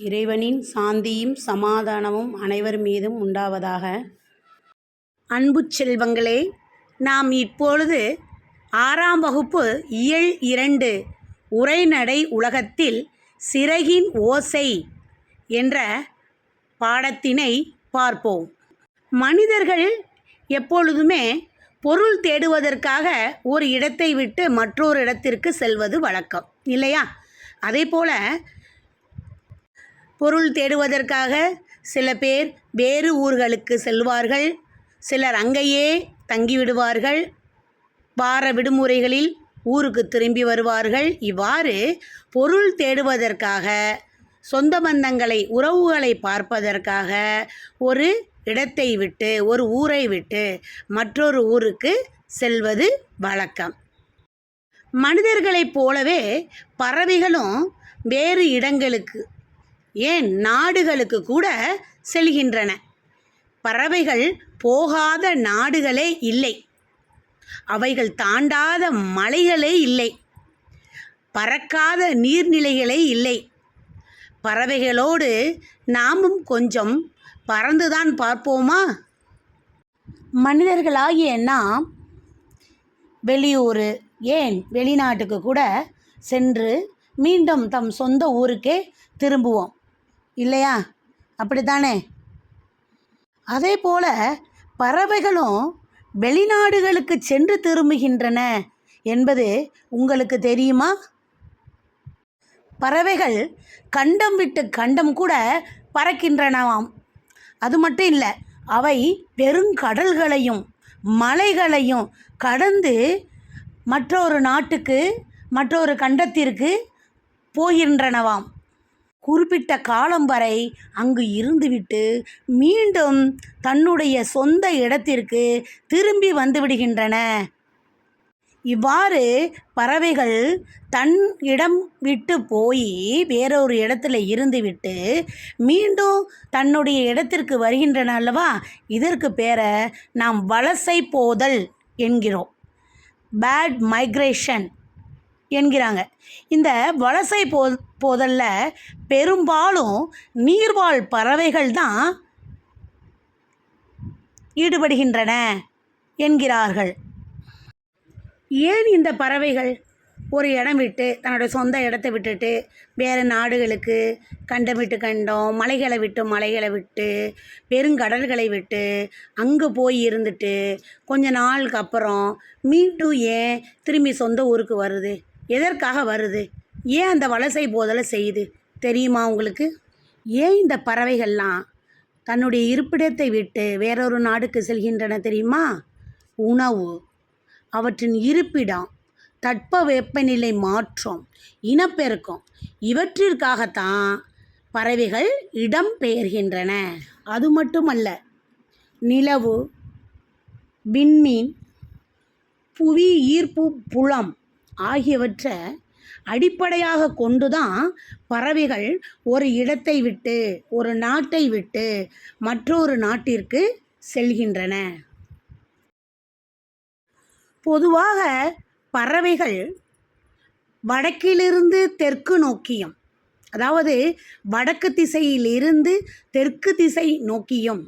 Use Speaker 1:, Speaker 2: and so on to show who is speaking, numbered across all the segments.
Speaker 1: இறைவனின் சாந்தியும் சமாதானமும் அனைவர் மீதும் உண்டாவதாக. அன்பு செல்வங்களே நாம் இப்பொழுது ஆறாம் வகுப்பு இயல் இரண்டு உரைநடை உலகத்தில் சிறகின் ஓசை என்ற பாடத்தினை பார்ப்போம். மனிதர்கள் எப்பொழுதுமே பொருள் தேடுவதற்காக ஒரு இடத்தை விட்டு மற்றொரு இடத்திற்கு செல்வது வழக்கம் இல்லையா? அதே போல் பொருள் தேடுவதற்காக சில பேர் வேறு ஊர்களுக்கு செல்வார்கள். சிலர் அங்கேயே தங்கிவிடுவார்கள். வார விடுமுறைகளில் ஊருக்கு திரும்பி வருவார்கள். இவ்வாறு பொருள் தேடுவதற்காக சொந்த பந்தங்களை உறவுகளை பார்ப்பதற்காக ஒரு இடத்தை விட்டு ஒரு ஊரை விட்டு மற்றொரு ஊருக்கு செல்வது வழக்கம். மனிதர்களைப் போலவே பறவைகளும் வேறு இடங்களுக்கு ஏன் நாடுகளுக்கு கூட செல்கின்றன? பறவைகள் போகாத நாடுகளே இல்லை. அவைகள் தாண்டாத மலைகளே இல்லை. பறக்காத நீர்நிலைகளே இல்லை. பறவைகளோடு நாமும் கொஞ்சம் பறந்துதான் பார்ப்போமா? மனிதர்களாகிய நாம் வெளியூர் ஏன் வெளிநாட்டுக்கு கூட சென்று மீண்டும் தம் சொந்த ஊருக்கே திரும்புவோம். இல்லையா? அப்படித்தானே? அதே போல பறவைகளும் வெளிநாடுகளுக்கு சென்று திரும்புகின்றன என்பது உங்களுக்கு தெரியுமா? பறவைகள் கண்டம் விட்டு கண்டம் கூட பறக்கின்றனவாம். அது மட்டும் இல்லை அவை பெருங்கடல்களையும் மலைகளையும் கடந்து மற்றொரு நாட்டுக்கு மற்றொரு கண்டத்திற்கு போகின்றனவாம். குறிப்பிட்ட காலம் வரை அங்கு இருந்துவிட்டு மீண்டும் தன்னுடைய சொந்த இடத்திற்கு திரும்பி வந்துவிடுகின்றன. இவ்வாறு பறவைகள் தன் இடம் விட்டு போய் வேறொரு இடத்துல இருந்துவிட்டு மீண்டும் தன்னுடைய இடத்திற்கு வருகின்றன அல்லவா? இதற்கு பேரை நாம் வலசை போதல் என்கிறோம். பேட் மைக்ரேஷன் என்கிறாங்க. இந்த வலசை போ போதல்ல பெரும்பாலும் நீர்வாழ் பறவைகள் தான் ஈடுபடுகின்றன என்கிறார்கள். ஏன் இந்த பறவைகள் ஒரு இடம் விட்டு தன்னோட சொந்த இடத்த விட்டுட்டு வேறு நாடுகளுக்கு கண்டம் விட்டு கண்டம் மலைகளை விட்டு மலைகளை விட்டு பெருங்கடல்களை விட்டு அங்கே போய் இருந்துட்டு கொஞ்ச நாளுக்கு அப்புறம் மீண்டும் ஏன் திரும்பி சொந்த ஊருக்கு வருது? எதற்காக வருது? ஏன் அந்த வலசை போதலை செய்யுது? தெரியுமா உங்களுக்கு? ஏன் இந்த பறவைகள்லாம் தன்னுடைய இருப்பிடத்தை விட்டு வேறொரு நாடுக்கு செல்கின்றன தெரியுமா? உணவு. அவற்றின் இருப்பிடம் தட்ப வெப்பநிலை மாற்றம் இனப்பெருக்கம். இவற்றிற்காகத்தான் பறவைகள் இடம் பெயர்கின்றன. அது மட்டுமல்ல நிலவு விண்மீன் புவி ஈர்ப்பு புலம் ஆகியவற்றை அடிப்படையாக கொண்டுதான் பறவைகள் ஒரு இடத்தை விட்டு ஒரு நாட்டை விட்டு மற்றொரு நாட்டிற்கு செல்கின்றன. பொதுவாக பறவைகள் வடக்கிலிருந்து தெற்கு நோக்கியும் அதாவது வடக்கு திசையில் இருந்து தெற்கு திசை நோக்கியும்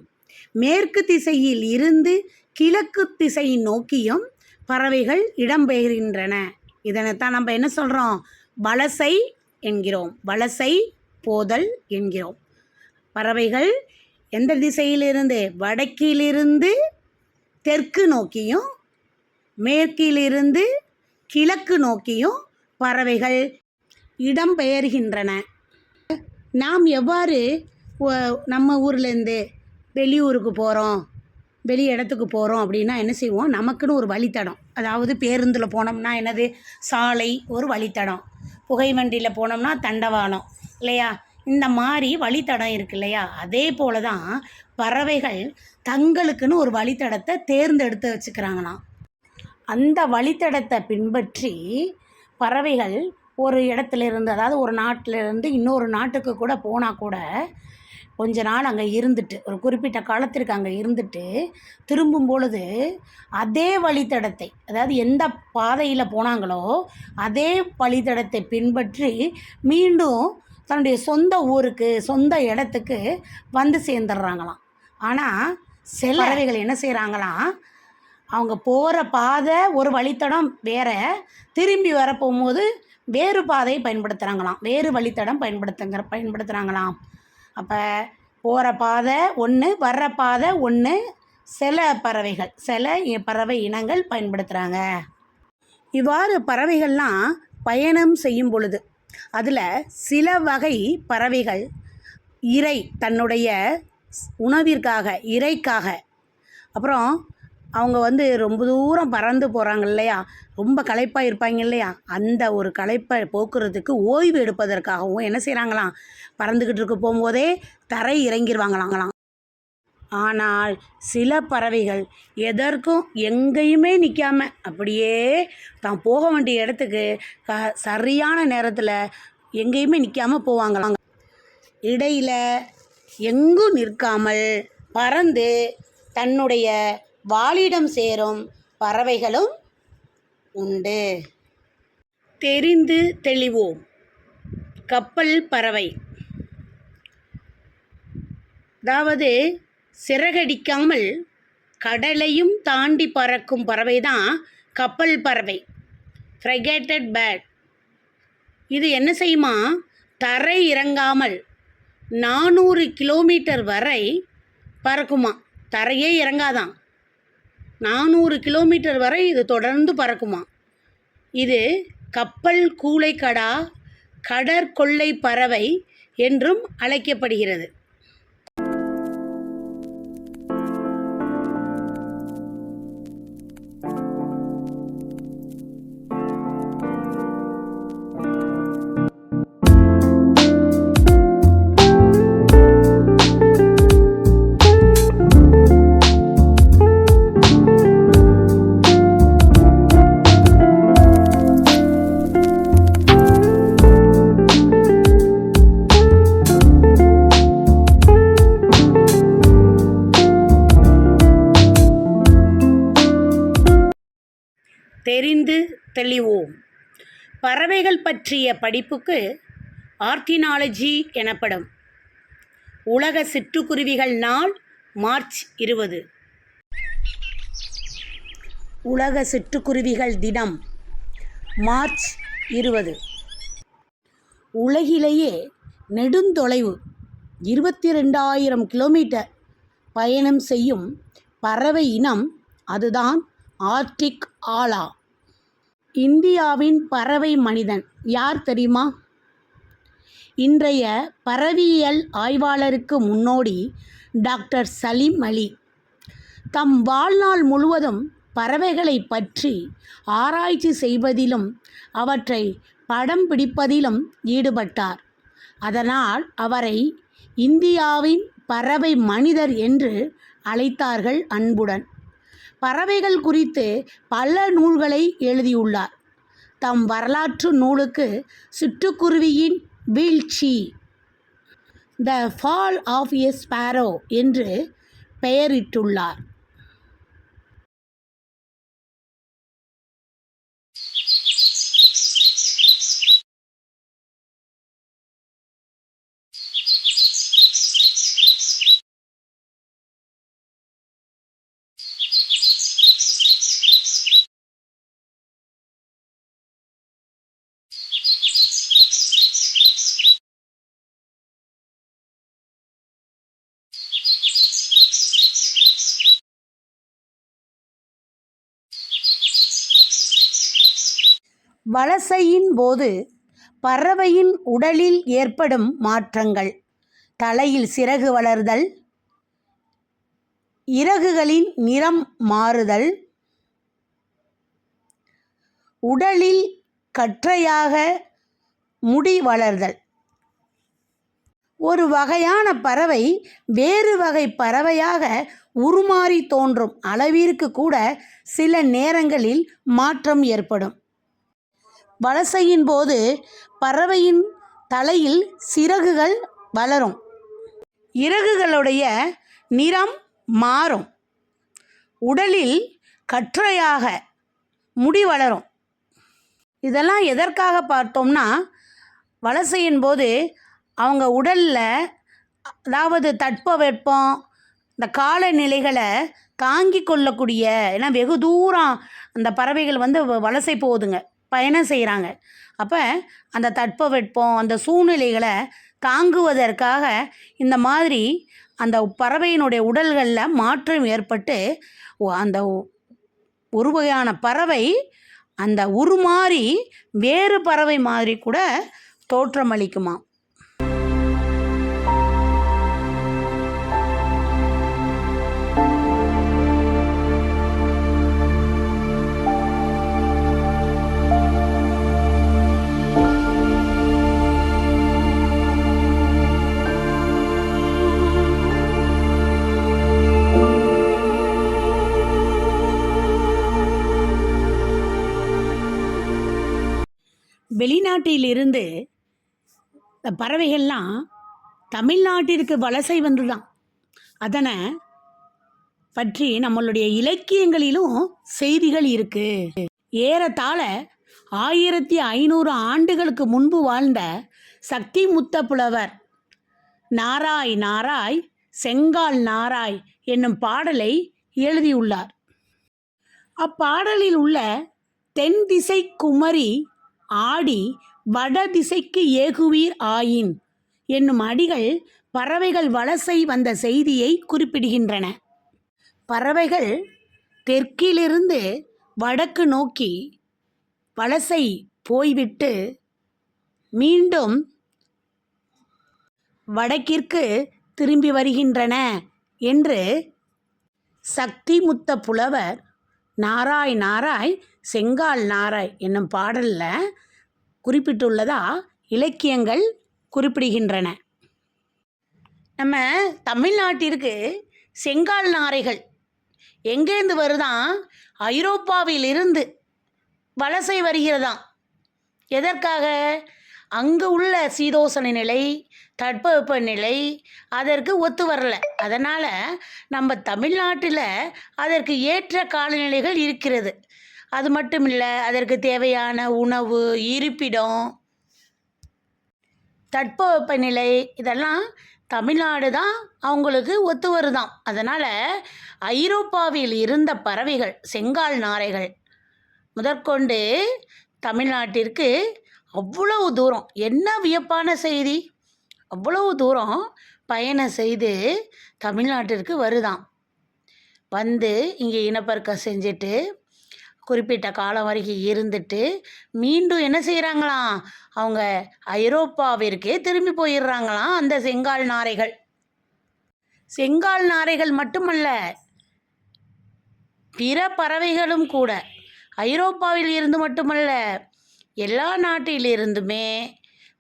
Speaker 1: மேற்கு திசையில் இருந்து கிழக்கு திசை நோக்கியும் பறவைகள் இடம்பெயர்கின்றன. இதனைத்தான் நம்ம என்ன சொல்கிறோம் வலசை என்கிறோம். வலசை போதல் என்கிறோம். பறவைகள் எந்த திசையிலிருந்து? வடக்கிலிருந்து தெற்கு நோக்கியும் மேற்கிலிருந்து கிழக்கு நோக்கியும் பறவைகள் இடம்பெயர்கின்றன. நாம் எவ்வாறு நம்ம ஊர்லேருந்து வெளியூருக்கு போகிறோம் வெளி இடத்துக்கு போகிறோம் அப்படின்னா என்ன செய்வோம்? நமக்குன்னு ஒரு வழித்தடம். அதாவது பேருந்தில் போனோம்னா என்னது? சாலை ஒரு வழித்தடம். புகை வண்டியில் போனோம்னா தண்டவாளம். இல்லையா? இந்த மாதிரி வழித்தடம் இருக்கு இல்லையா? அதே போல தான் பறவைகள் தங்களுக்குன்னு ஒரு வழித்தடத்தை தேர்ந்தெடுத்து வச்சுக்கிறாங்களாம். அந்த வழித்தடத்தை பின்பற்றி பறவைகள் ஒரு இடத்துல இருந்து அதாவது ஒரு நாட்டிலேருந்து இன்னொரு நாட்டுக்கு கூட போனால் கூட கொஞ்ச நாள் அங்கே இருந்துட்டு ஒரு குறிப்பிட்ட காலத்திற்கு அங்கே இருந்துட்டு திரும்பும் பொழுது அதே வழித்தடத்தை அதாவது எந்த பாதையில் போனாங்களோ அதே வழித்தடத்தை பின்பற்றி மீண்டும் தன்னுடைய சொந்த ஊருக்கு சொந்த இடத்துக்கு வந்து சேர்ந்துடுறாங்களாம். ஆனால் சில பறவைகள். என்ன செய்கிறாங்களாம் அவங்க போகிற பாதை ஒரு வழித்தடம் வேற திரும்பி வர போகும்போது வேறு பாதையை பயன்படுத்துகிறாங்களாம் வேறு வழித்தடம் பயன்படுத்துங்கிற பயன்படுத்துகிறாங்களாம் அப்போ போகிற பாதை ஒன்று வர்ற பாதை ஒன்று சில பறவைகள் சில பறவை இனங்கள் பயன்படுத்துகிறாங்க இவ்வாறு பறவைகள்லாம் பயணம் செய்யும் பொழுது அதில் சில வகை பறவைகள் இறை தன்னுடைய உணவிற்காக இறைக்காக அப்புறம் அவங்க வந்து ரொம்ப தூரம் பறந்து போகிறாங்க இல்லையா? ரொம்ப களைப்பாக இருப்பாங்க இல்லையா? அந்த ஒரு களைப்பை போக்குறதுக்கு ஓய்வு எடுப்பதற்காகவும் என்ன செய்கிறாங்களாம் பறந்துக்கிட்டு இருக்க போகும்போதே தரை இறங்கிடுவாங்களாங்களாம் ஆனால் சில பறவைகள் எதற்கும் எங்கேயுமே நிற்காம அப்படியே தான் போக வேண்டிய இடத்துக்கு க சரியான நேரத்தில் எங்கேயுமே நிற்காமல் போவாங்களாம். இடையில் எங்கும் நிற்காமல் பறந்து தன்னுடைய வாளிடம் சேரும் பறவைகளும் உண்டு. தெரிந்து தெளிவோம். கப்பல் பறவை. அதாவது சிறகடிக்காமல் கடலையும் தாண்டி பறக்கும் பறவை தான் கப்பல் பறவை. ஃப்ரெகேட்டட் பேட் இது என்ன செய்யுமா? தரை இறங்காமல் நானூறு கிலோமீட்டர் வரை பறக்குமா? தரையே இறங்காதான். நானூறு கிலோமீட்டர் வரை இது தொடர்ந்து பறக்குமா? இது கப்பல் கூளைக்கடா கடற்கொள்ளை பறவை என்றும் அழைக்கப்படுகிறது. தெளிவோம். பறவைகள் பற்றிய படிப்புக்கு ஆர்டினாலஜி எனப்படும். உலக சிற்றுக்குருவிகள் நாள் மார்ச் இருபது. உலக சிற்றுக்குருவிகள் தினம் மார்ச் இருபது. உலகிலேயே நெடுந்தொலைவு இருபத்தி ரெண்டாயிரம் கிலோமீட்டர் பயணம் செய்யும் பறவை இனம் அதுதான் ஆர்டிக் ஆலா. இந்தியாவின் பறவை மனிதன் யார் தெரியுமா? இன்றைய பறவியல் ஆய்வாளருக்கு முன்னோடி டாக்டர் சலீம் அலி. தம் வாழ்நாள் முழுவதும் பறவைகளை பற்றி ஆராய்ச்சி செய்வதிலும் அவற்றை படம் பிடிப்பதிலும் ஈடுபட்டார். அதனால் அவரை இந்தியாவின் பறவை மனிதர் என்று அழைத்தார்கள் அன்புடன். பறவைகள் குறித்து பல நூல்களை எழுதியுள்ளார். தம் வரலாற்று நூலுக்கு சிட்டுக்குருவியின் வீழ்ச்சி the fall of a sparrow என்று பெயரிட்டுள்ளார். வலசையின் போது பறவையின் உடலில் ஏற்படும் மாற்றங்கள். தலையில் சிறகு வளர்தல் இறகுகளின் நிறம் மாறுதல் உடலில் கற்றையாக முடி வளர்தல். ஒரு வகையான பறவை வேறு வகை பறவையாக உருமாறி தோன்றும் அளவிற்கு கூட சில நேரங்களில் மாற்றம் ஏற்படும். வலசையின் போது பறவையின் தலையில் சிறகுகள் வளரும். இறகுகளுடைய நிறம் மாறும். உடலில் கற்றையாக முடி வளரும். இதெல்லாம் எதற்காக பார்த்தோம்னா வலசையின் போது அவங்க உடலில் அதாவது தட்பவெப்பம் இந்த காலநிலைகளை தாங்கி கொள்ளக்கூடிய ஏன்னா வெகு தூரம் அந்த பறவைகள் வந்து வ- வலசை போகுதுங்க. பயணம் செய்கிறாங்க அப்போ அந்த தட்பவெட்பம் அந்த சூழ்நிலைகளை தாங்குவதற்காக இந்த மாதிரி அந்த பறவையினுடைய உடல்களில் மாற்றம் ஏற்பட்டு அந்த ஒரு வகையான பறவை அந்த உருமாறி வேறு பறவை மாதிரி கூட தோற்றமளிக்குமா வெளிநாட்டிலிருந்து இந்த பறவைகள்லாம் தமிழ்நாட்டிற்கு வலசை வந்துதான். அதனை பற்றி நம்மளுடைய இலக்கியங்களிலும் செய்திகள் இருக்கு. ஏறத்தாழ ஆயிரத்தி ஐநூறு ஆண்டுகளுக்கு முன்பு வாழ்ந்த சக்தி முத்த புலவர் நாராய் நாராய் செங்கால் நாராய் என்னும் பாடலை எழுதியுள்ளார். அப்பாடலில் உள்ள தென் திசை குமரி ஆடி வட திசைக்கு ஏகுவீர் ஆயின். என்னும் அடிகள் பறவைகள் வலசை வந்த செய்தியை குறிப்பிடுகின்றன. பறவைகள் தெற்கிலிருந்து வடக்கு நோக்கி வலசை போய்விட்டு மீண்டும் வடக்கிற்கு திரும்பி வருகின்றன என்று சக்தி முத்த புலவர் நாராய் நாராய் செங்கால் நாராய் என்னும் பாடலில் குறிப்பிட்டுள்ளதா இலக்கியங்கள் குறிப்பிடுகின்றன. நம்ம தமிழ்நாட்டிற்கு செங்கால் நாரைகள் எங்கேருந்து வருதான் ஐரோப்பாவிலிருந்து வலசை வருகிறதாம் எதற்காக? அங்கே உள்ள சீதோசன நிலை தட்பவெப்ப நிலை அதற்கு ஒத்து வரல. அதனால் நம்ம தமிழ்நாட்டில் அதற்கு ஏற்ற காலநிலைகள் இருக்கிறது. அது மட்டும் இல்லை அதற்கு தேவையான உணவு இருப்பிடம் தட்பவெப்பநிலை இதெல்லாம் தமிழ்நாடு தான் அவங்களுக்கு ஒத்து வருதாம். அதனால் ஐரோப்பாவில் இருந்த பறவைகள் செங்கால் நாரைகள் முதற்கொண்டு தமிழ்நாட்டிற்கு அவ்வளவு தூரம். என்ன வியப்பான செய்தி? அவ்வளவு தூரம் பயணம் செய்து தமிழ்நாட்டிற்கு வருதாம் வந்து இங்கே இனப்பெருக்கம் செஞ்சுட்டு குறிப்பிட்ட காலம் வரைக்கும் இருந்துட்டு மீண்டும் என்ன செய்கிறாங்களாம் அவங்க ஐரோப்பாவிற்கே திரும்பி போயிடுறாங்களாம் அந்த செங்கால் நாரைகள். செங்கால் நாரைகள் மட்டுமல்ல பிற பறவைகளும் கூட. ஐரோப்பாவில் இருந்து மட்டுமல்ல எல்லா நாட்டிலிருந்துமே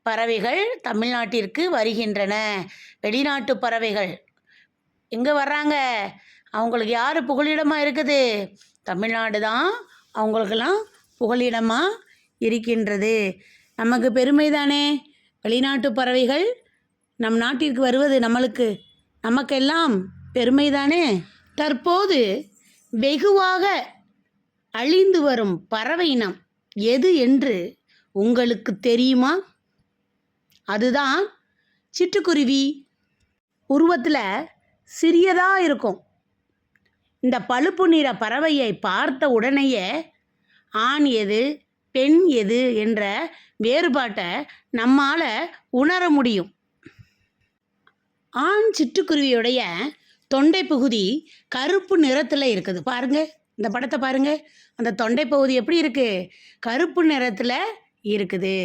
Speaker 1: பறவைகள் தமிழ்நாட்டிற்கு வருகின்றன. வெளிநாட்டு பறவைகள். எங்கே வர்றாங்க? அவங்களுக்கு யார் புகலிடமாக இருக்குது? தமிழ்நாடு தான் அவங்களுக்கெல்லாம் புகலிடமாக இருக்கின்றது. நமக்கு பெருமை தானே வெளிநாட்டு பறவைகள் நம் நாட்டிற்கு வருவது நம்மளுக்கு. நமக்கெல்லாம் பெருமை தானே தற்போது வெகுவாக அழிந்து வரும் பறவை இனம் எது என்று உங்களுக்கு தெரியுமா? அதுதான் சிட்டுக்குருவி உருவத்தில் சிறியதாக இருக்கும். இந்த பழுப்பு நிற பறவையை பார்த்த உடனேயே ஆண் எது பெண் எது? என்ற வேறுபாட்டை நம்மால் உணர முடியும். ஆண் சிட்டுக்குருவியுடைய தொண்டை பகுதி கருப்பு நிறத்தில் இருக்குது. பாருங்க இந்த படத்தை பாருங்க. அந்த தொண்டை பகுதி எப்படி இருக்குது கருப்பு நிறத்தில் இருக்குது.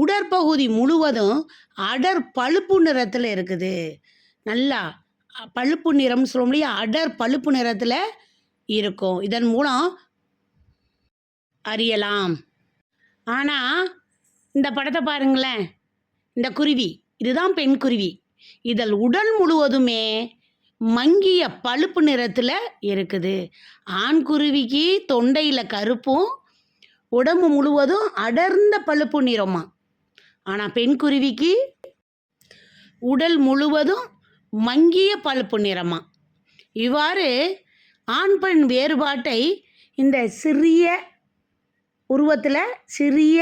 Speaker 1: உடற்பகுதி முழுவதும் அடர் பழுப்பு நிறத்தில் இருக்குது. நல்லா பழுப்பு நிறம் சொல்ல முடியும் அடர் பழுப்பு நிறத்தில் இருக்கும். இதன் மூலம் அறியலாம். ஆனால் இந்த படத்தை பாருங்களேன். இந்த குருவி இதுதான் பெண் குருவி. இதழ் உடல் முழுவதுமே மங்கிய பழுப்பு நிறத்தில் இருக்குது. ஆண் குருவிக்கு தொண்டையில் கருப்பும் உடம்பு முழுவதும் அடர்ந்த பழுப்பு நிறமா? ஆனால் பெண் குருவிக்கு உடல் முழுவதும் மங்கிய பழுப்பு நிறமா? இவ்வாறு ஆண் பெண் வேறுபாட்டை இந்த சிறிய உருவத்தில் சிறிய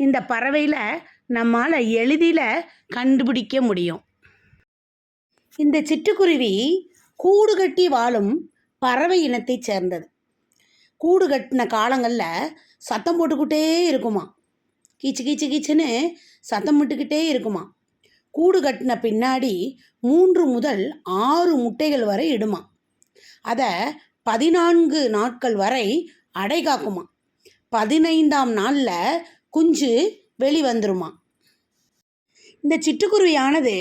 Speaker 1: இந்த பறவையில் நம்மால் எளிதில் கண்டுபிடிக்க முடியும். இந்த சிட்டுக்குருவி கூடு கட்டி வாழும் பறவை இனத்தைச் சேர்ந்தது. கூடு கட்டின காலங்களில் சத்தம் போட்டுக்கிட்டே இருக்குமா. கீச்சு கீச்சு கீச்சுன்னு சத்தம் விட்டுக்கிட்டே இருக்குமா. கூடு கட்டின பின்னாடி மூன்று முதல் ஆறு முட்டைகள் வரை இடுமா. அதை பதினான்கு நாட்கள் வரை அடை காக்குமா. பதினைந்தாம் நாளில் குஞ்சு வெளிவந்துருமா இந்த சிட்டுக்குருவியானது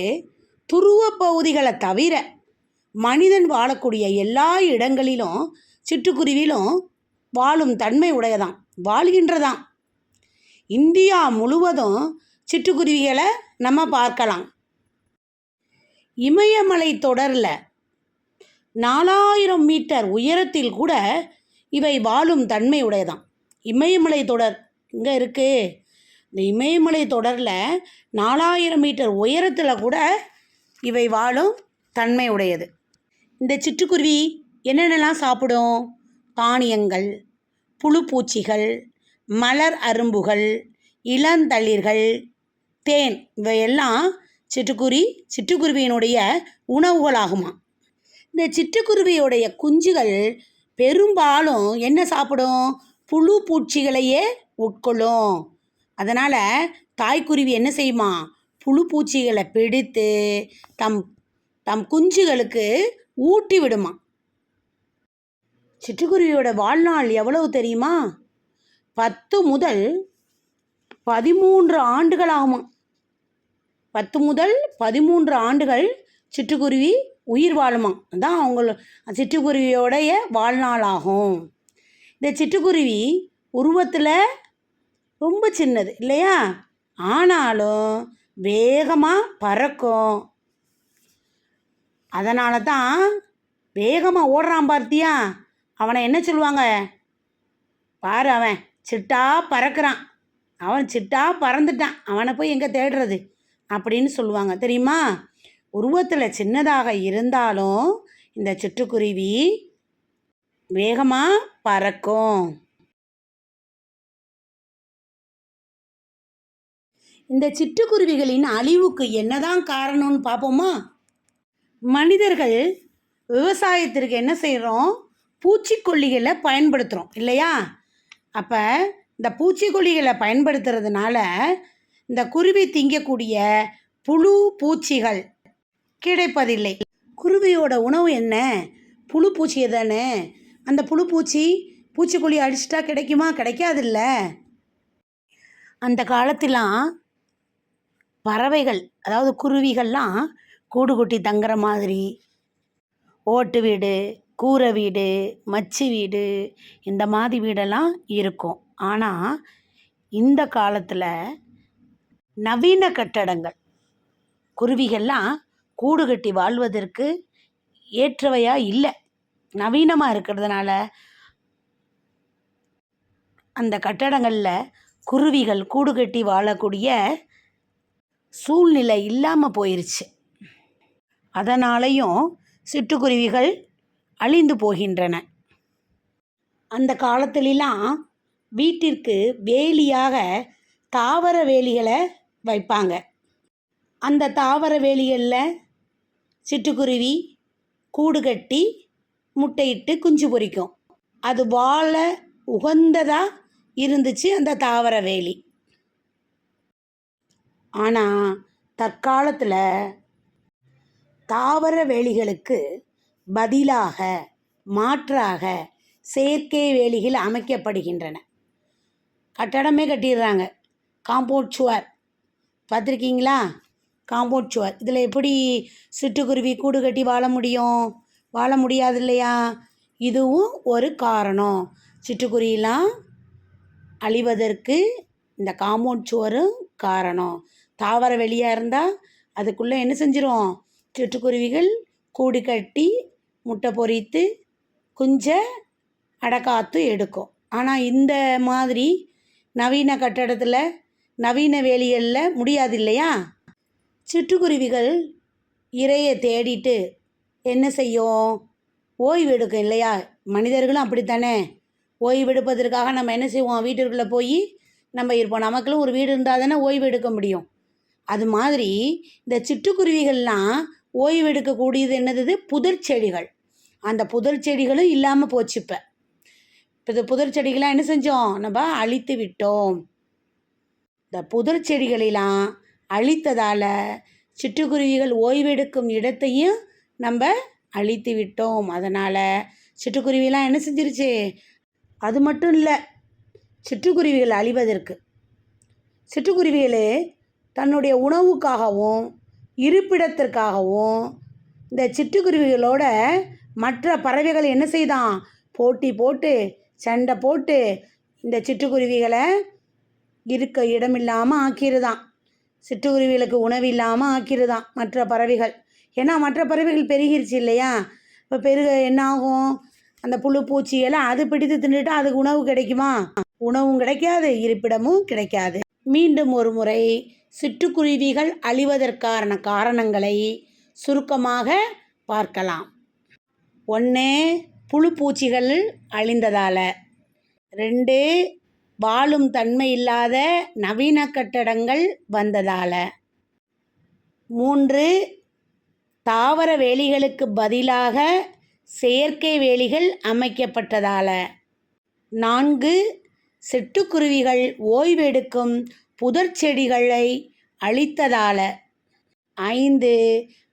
Speaker 1: துருவ பகுதிகளை தவிர மனிதன் வாழக்கூடிய எல்லா இடங்களிலும் சிட்டுக்குருவிலும் வாழும் தன்மை உடையதான் வாழ்கின்றதான் இந்தியா முழுவதும் சிட்டுக்குருவிகளை நம்ம பார்க்கலாம். இமயமலை தொடரில் நாலாயிரம் மீட்டர் உயரத்தில் கூட இவை வாழும் தன்மை உடையதான் இமயமலை தொடர் இங்கே இருக்குது இந்த இமயமலை தொடரில் நாலாயிரம் மீட்டர் உயரத்தில் கூட இவை வாழும் தன்மை உடையது. இந்த சிட்டுக்குருவி என்னென்னலாம் சாப்பிடும்? தானியங்கள் புழுப்பூச்சிகள் மலர் அரும்புகள் இளந்தளிர்கள் தேன் இவையெல்லாம் சிட்டுக்குருவி சிட்டுக்குருவியினுடைய உணவுகளாகுமா? இந்த சிட்டுக்குருவியுடைய குஞ்சுகள் பெரும்பாலும் என்ன சாப்பிடும்? புழு பூச்சிகளையே உட்கொள்ளும். அதனால் தாய்க்குருவி என்ன செய்யுமா? புழு பூச்சிகளை பிடித்து தம் தம் குஞ்சுகளுக்கு ஊட்டி விடுமா? சிட்டுக்குருவியோட வாழ்நாள் எவ்வளவு தெரியுமா? பத்து முதல் பதிமூன்று ஆண்டுகள் ஆகுமா பத்து முதல் பதிமூன்று ஆண்டுகள் சிட்டுக்குருவி உயிர் வாழுமா அதான் அவங்கள சிட்டுக்குருவியோடைய வாழ்நாள் ஆகும் இந்த சிட்டுக்குருவி உருவத்தில் ரொம்ப சின்னது இல்லையா? ஆனாலும் வேகமாக பறக்கும். அதனால தான் வேகமாக ஓடுறான் பார்த்தியா அவனை என்ன சொல்லுவாங்க? பாரு அவன் சிட்டா பறக்கிறான். அவன் சிட்டா பறந்துட்டான். அவனை போய் எங்கே தேடுறது? அப்படின்னு சொல்லுவாங்க. தெரியுமா? உருவத்தில் சின்னதாக இருந்தாலும் இந்த சிட்டுக்குருவி வேகமாக பறக்கும். இந்த சிட்டுக்குருவிகளின் அழிவுக்கு என்னதான் காரணம்னு பார்ப்போமா? மனிதர்கள் விவசாயத்திற்கு என்ன செய்கிறோம் பூச்சிக்கொல்லிகளை பயன்படுத்துகிறோம் இல்லையா? அப்போ இந்த பூச்சிக்கொல்லிகளை பயன்படுத்துறதுனால இந்த குருவி திங்கக்கூடிய புழு பூச்சிகள் கிடைப்பதில்லை. குருவியோட உணவு என்ன? புழு பூச்சியை தானே அந்த புழு பூச்சி பூச்சிக்கொல்லி அடிச்சிட்டா கிடைக்குமா? கிடைக்காதில்ல. அந்த காலத்திலாம் பறவைகள் அதாவது குருவிகள்லாம் கூடு கொட்டி தங்குற மாதிரி ஓட்டு வீடு கூரை வீடு மச்சு வீடு இந்த மாதிரி வீடெல்லாம் இருக்கும். ஆனால் இந்த காலத்தில் நவீன கட்டடங்கள் குருவிகள்லாம் கூடு கட்டி வாழ்வதற்கு ஏற்றவையாக இல்லை. நவீனமாக இருக்கிறதுனால அந்த கட்டடங்களில் குருவிகள் கூடு கட்டி வாழக்கூடிய சூழ்நிலை இல்லாமல் போயிருச்சு. அதனாலையும் சிட்டுக்குருவிகள் அழிந்து போகின்றன. அந்த காலத்திலலாம் வீட்டிற்கு வேலியாக தாவர வேலிகளை வைப்பாங்க. அந்த தாவர வேலிகளில் சிட்டுக்குருவி கூடு கட்டி முட்டையிட்டு குஞ்சு பொரிக்கும். அது வாழ உகந்ததாக இருந்துச்சு அந்த தாவர வேலி. ஆனால் தற்காலத்தில் தாவர வேலிகளுக்கு பதிலாக மாற்றாக செயற்கை வேலிகள் அமைக்கப்படுகின்றன. கட்டடமே கட்டிடுறாங்க. காம்பவுண்ட் சுவர். பார்த்துருக்கீங்களா? காம்பவுண்ட் சுவர். இதில் எப்படி சிட்டுக்குருவி கூடு கட்டி வாழ முடியும்? வாழ முடியாது இல்லையா? இதுவும் ஒரு காரணம். சிட்டுக்குருவிலாம் அழிவதற்கு இந்த காம்பவுண்ட் சுவரும் காரணம். தாவர வெளியாக இருந்தால் அதுக்குள்ளே என்ன செஞ்சிரும்? சிட்டுக்குருவிகள் கூடு கட்டி முட்டை பொரித்து குஞ்சை அடக்காத்து எடுக்கும். ஆனால் இந்த மாதிரி நவீன கட்டடத்தில் நவீன வேலிகளில் முடியாது இல்லையா சிட்டுக்குருவிகள் இரையை தேடிட்டு என்ன செய்யும்? ஓய்வு எடுக்கும் இல்லையா? மனிதர்களும் அப்படித்தானே? ஓய்வு எடுப்பதற்காக நம்ம என்ன செய்வோம்? வீட்டிற்குள்ளே போய் நம்ம இருப்போம். நமக்குன்னு ஒரு வீடு இருந்தால் தானே ஓய்வு எடுக்க முடியும். அது மாதிரி இந்த சிட்டுக்குருவிகள்லாம் ஓய்வு எடுக்கக்கூடியது என்னது? புதர் செடிகள். அந்த புதர் செடிகளும் இல்லாமல் போச்சு இப்போ. இப்போ இந்த புதர் செடிகள்லாம் என்ன செஞ்சோம்? நம்ம அழித்து விட்டோம். இந்த புதர் செடிகளெல்லாம் அழித்ததால் சிட்டுக்குருவிகள் ஓய்வெடுக்கும் இடத்தையும் நம்ம அழித்து விட்டோம். அதனால் சிட்டுக்குருவிலாம் என்ன செஞ்சிருச்சு? அது மட்டும் இல்லை சிட்டுக்குருவிகள் அழிவதற்கு. சிட்டுக்குருவிகள் தன்னுடைய உணவுக்காகவும் இருப்பிடத்திற்காகவும் இந்த சிட்டுக்குருவிகளோட மற்ற பறவைகள் என்ன செய்தான்? போட்டி போட்டு சண்டை போட்டு இந்த சிட்டுக்குருவிகளை இருக்க இடமில்லாமல் ஆக்கிருதான். சிட்டுக்குருவிகளுக்கு உணவு இல்லாமல் ஆக்கிருதான் மற்ற பறவைகள். ஏன்னா மற்ற பறவைகள் பெருகிருச்சு இல்லையா? இப்போ பெருக என்ன ஆகும் அந்த புழு பூச்சி எல்லாம் அது பிடித்து தின்னுட்டு அதுக்கு உணவு கிடைக்குமா? உணவும் கிடைக்காது இருப்பிடமும் கிடைக்காது. மீண்டும் ஒரு முறை சிட்டுக்குருவிகள் அழிவதற்கான காரணங்களை சுருக்கமாக பார்க்கலாம். ஒன்று புழு பூச்சிகள் அழிந்ததால். ரெண்டு வாழும் தன்மை இல்லாத நவீன கட்டடங்கள் வந்ததால். மூன்று தாவர வேலிகளுக்கு பதிலாக செயற்கை வேலிகள் அமைக்கப்பட்டதால். நான்கு சிட்டுக்குருவிகள் ஓய்வெடுக்கும் புதர் செடிகளை அழித்ததால். ஐந்து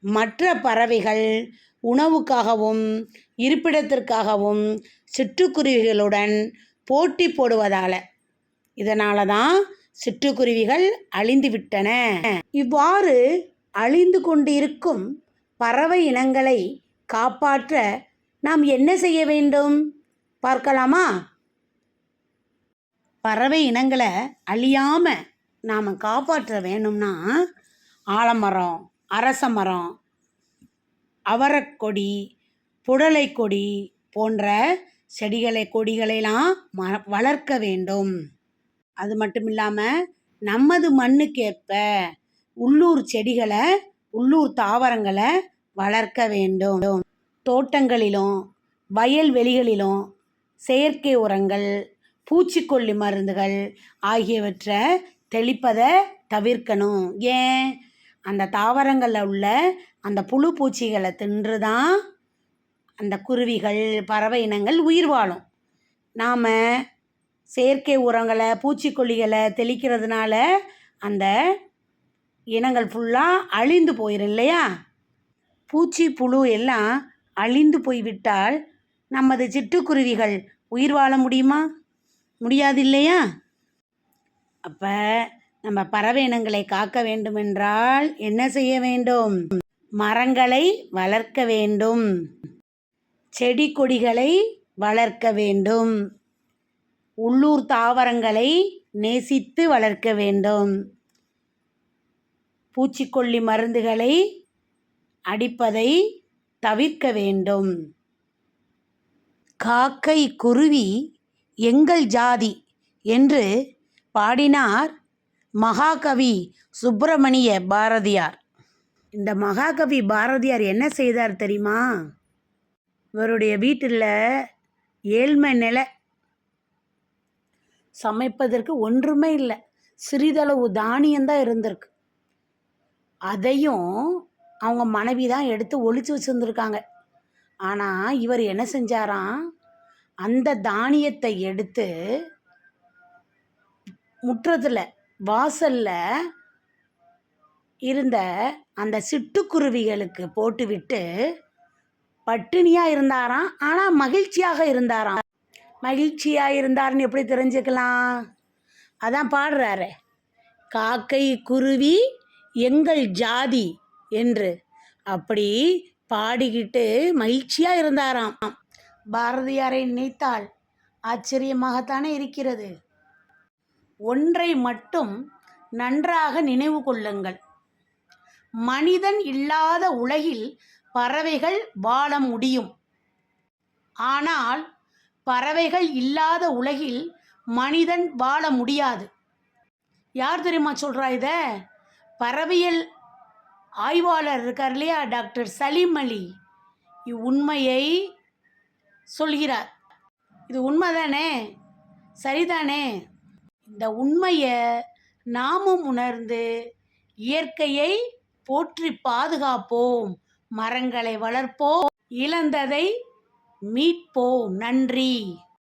Speaker 1: மற்ற பறவைகள் உணவுக்காகவும் இருப்பிடத்திற்காகவும் சிட்டுக்குருவிகளுடன் போட்டி போடுவதால். இதனால தான் சிட்டுக்குருவிகள் அழிந்துவிட்டன. இவ்வாறு அழிந்து கொண்டிருக்கும் பறவை இனங்களை காப்பாற்ற நாம் என்ன செய்ய வேண்டும்? பார்க்கலாமா? பறவை இனங்களை அழியாமல் நாம் காப்பாற்ற வேணும்னா ஆலமரம் அரச மரம் அவரக்கொடி புடலை கொடி போன்ற செடிகளை கொடிகளையெல்லாம் ம வளர்க்க வேண்டும். அது மட்டும் இல்லாமல் நமது மண்ணுக்கேற்ப உள்ளூர் செடிகளை உள்ளூர் தாவரங்களை வளர்க்க வேண்டும். தோட்டங்களிலும் வயல்வெளிகளிலும் செயற்கை உரங்கள் பூச்சிக்கொல்லி மருந்துகள் ஆகியவற்றை தெளிப்பதை தவிர்க்கணும். ஏன்? அந்த தாவரங்களில் உள்ள அந்த புழு பூச்சிகளை தின்று தான் அந்த குருவிகள் பறவை இனங்கள் உயிர் வாழும். நாம் செயற்கை உரங்களை பூச்சிக்கொல்லிகளை தெளிக்கிறதுனால அந்த இனங்கள் ஃபுல்லாக அழிந்து போயிடும் இல்லையா? பூச்சி புழு எல்லாம் அழிந்து போய்விட்டால் நமது சிட்டுக்குருவிகள் உயிர் வாழ முடியுமா? முடியாது இல்லையா? அப்போ நம்ம பறவை இனங்களை காக்க வேண்டுமென்றால் என்ன செய்ய வேண்டும்? மரங்களை வளர்க்க வேண்டும். செடி கொடிகளை வளர்க்க வேண்டும். உள்ளூர் தாவரங்களை நேசித்து வளர்க்க வேண்டும். பூச்சிக்கொல்லி மருந்துகளை அடிப்பதை தவிர்க்க வேண்டும். காக்கை குருவி எங்கள் ஜாதி என்று பாடினார் மகாகவி சுப்பிரமணிய பாரதியார். இந்த மகாகவி பாரதியார் என்ன செய்தார் தெரியுமா? இவருடைய வீட்டில் ஏழ்மை நிலை. சமைப்பதற்கு ஒன்றுமே இல்லை. சிறிதளவு தானியம்தான் இருந்திருக்கு. அதையும் அவங்க மனைவி தான் எடுத்து ஒழிச்சு வச்சுருந்துருக்காங்க. ஆனால் இவர் என்ன செஞ்சாராம் அந்த தானியத்தை எடுத்து முற்றத்தில் வாசலில் இருந்த அந்த சிட்டுக்குருவிகளுக்கு போட்டுவிட்டு பட்டினியாக இருந்தாராம் ஆனால் மகிழ்ச்சியாக இருந்தாராம். மகிழ்ச்சியாக இருந்தாருன்னு எப்படி தெரிஞ்சுக்கலாம்? அதான் பாடுறாரு. காக்கை குருவி எங்கள் ஜாதி என்று அப்படி பாடிக்கிட்டு மகிழ்ச்சியாக இருந்தாராம். பாரதியாரை நினைத்தால் ஆச்சரியமாகத்தானே இருக்கிறது. ஒன்றை மட்டும் நன்றாக நினைவு கொள்ளுங்கள். மனிதன் இல்லாத உலகில் பறவைகள் வாழ முடியும். ஆனால் பறவைகள் இல்லாத உலகில் மனிதன் வாழ முடியாது. யார் தெரியுமா சொல்கிறா இத? பறவையல் ஆய்வாளர் இருக்கார் இல்லையா? டாக்டர் சலீம் அலி. இவ்வுண்மையை சொல்கிறார். இது உண்மைதானே? சரிதானே? இந்த உண்மையை நாமும் உணர்ந்து இயற்கையை போற்றி பாதுகாப்போம். மரங்களை வளர்ப்போம். இழந்ததை மீட்போம். நன்றி.